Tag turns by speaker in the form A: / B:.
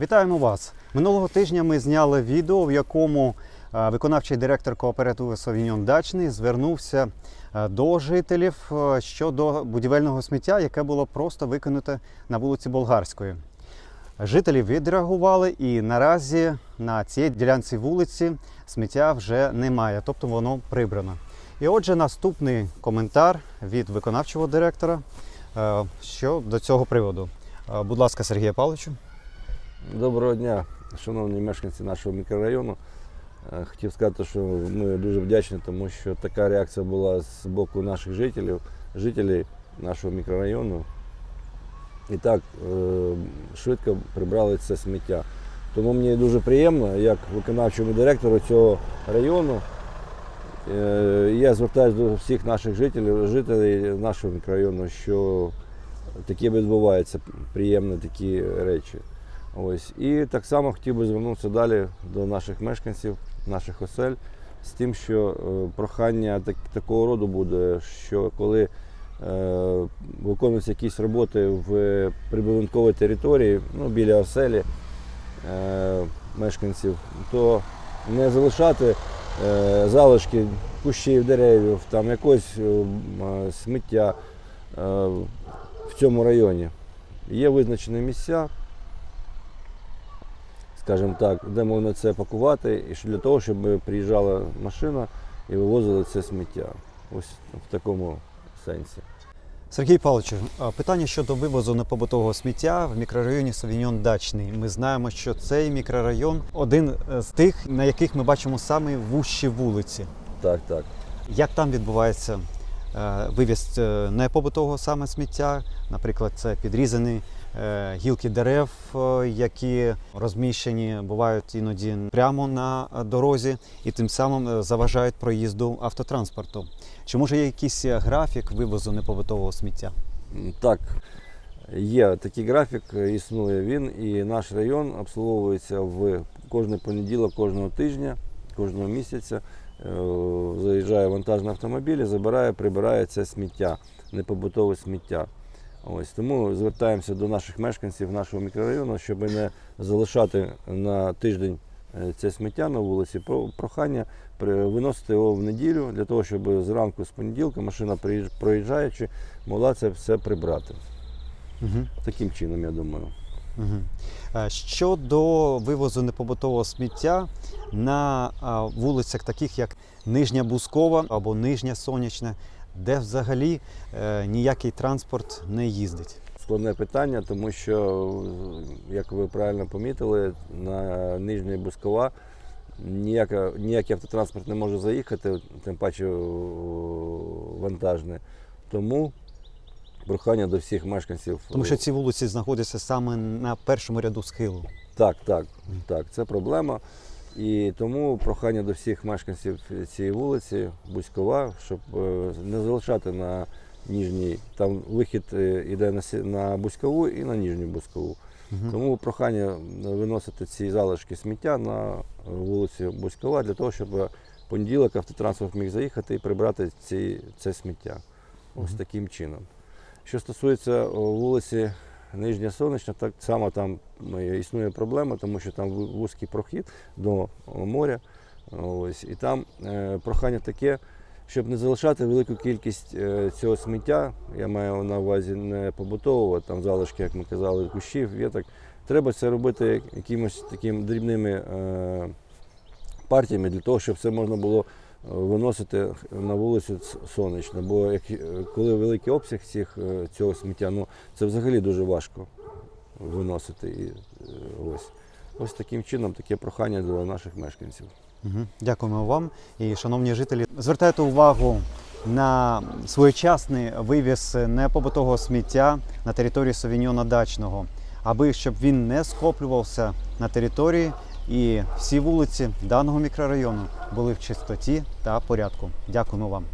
A: Вітаємо вас! Минулого тижня ми зняли відео, в якому е, виконавчий директор кооперативу Совіньон Дачний звернувся е, до жителів е, щодо будівельного сміття, яке було просто викинуте на вулиці Болгарської. Жителі відреагували, і наразі на цій ділянці вулиці сміття вже немає, тобто воно прибрано. І отже, наступний коментар від виконавчого директора е, що до цього приводу. Будь ласка, Сергія Павловичу.
B: Доброго дня, шановні мешканці нашого мікрорайону. Е, Хотів сказати, що ми дуже вдячні, тому що така реакція була з боку наших жителів, жителів нашого мікрорайону. І так е, швидко прибрали це сміття. Тому мені дуже приємно, як виконавчому директору цього району. Е, Я звертаюся до всіх наших жителів, жителів нашого мікрорайону, що таке відбувається, приємні такі речі. Ось. І так само хотів би звернутися далі до наших мешканців, наших осель, з тим, що е, прохання так, такого роду буде, що коли е, виконуються якісь роботи в прибудинковій території, ну, біля оселі е, мешканців, то не залишати е, залишки кущів, деревів, там якогось е, е, сміття е, в цьому районі. Є визначені місця, скажімо так, де можна це пакувати, і що для того, щоб приїжджала машина і вивозила це сміття. Ось в такому сенсі.
A: Сергій Павлович, питання щодо вивозу непобутового сміття в мікрорайоні Савіньон Дачний. Ми знаємо, що цей мікрорайон один е, з тих, на яких ми бачимо саме вущі вулиці.
B: Так, так.
A: Як там відбувається е, вивіз е, непобутового саме сміття? Наприклад, це підрізані е, гілки дерев, е, які розміщені бувають іноді прямо на е, дорозі і тим самим е, заважають проїзду автотранспорту. Чи може є якийсь е, графік вивозу непобутового сміття?
B: Так, є такий графік, е, існує він, і наш район обслуговується в кожний понеділок, кожного тижня, кожного місяця. Е, Заїжджає вантажний автомобіль, і забирає, прибирає це сміття, непобутове сміття. Ось тому звертаємося до наших мешканців нашого мікрорайону, щоб не залишати на тиждень е, це сміття на вулиці. Прохання виносити його в неділю для того, щоб зранку з понеділка машина проїжджаючи могла це все прибрати.
A: Угу.
B: Таким чином, я думаю.
A: Угу. Щодо вивозу непобутового сміття на вулицях, таких як Нижня Бускова або Нижня Сонячна, де взагалі е, ніякий транспорт не їздить.
B: Складне питання, тому що, як ви правильно помітили, на Нижній Бускова ніяка, ніякий автотранспорт не може заїхати, тим паче вантажне. Тому прохання до всіх мешканців.
A: Тому що ці вулиці знаходяться саме на першому ряду схилу.
B: Так, так, так, це проблема. І тому прохання до всіх мешканців цієї вулиці, Бузькова, щоб е, не залишати на Ніжній. Там вихід е, іде на, Бузькову і на Ніжню Бузькову.
A: Мгм.
B: Тому прохання виносити ці залишки сміття на вулицю Бузькова для того, щоб понеділок автотранспорт міг заїхати і прибрати ці, це сміття. Ось
A: Мгм.
B: таким чином. Що стосується вулиці Нижня Сонячна, так само там е, існує проблема, тому що там вузький прохід до моря. Ось, і там е, прохання таке, щоб не залишати велику кількість е, цього сміття, я маю на увазі не побутового, там залишки, як ми казали, кущів, віток. Треба це робити якимось такими дрібними е, партіями для того, щоб це можна було виносити на вулицю сонячно. Бо як, е, коли великий обсяг цих, е, цього сміття, ну це взагалі дуже важко виносити. І, е, ось. ось таким чином таке прохання до наших мешканців.
A: Дякуємо вам. І, шановні жителі, звертайте увагу на своєчасний вивіз непобутового сміття на території Совіньона Дачного, аби щоб він не скоплювався на території і всі вулиці даного мікрорайону були в чистоті та порядку. Дякуємо вам.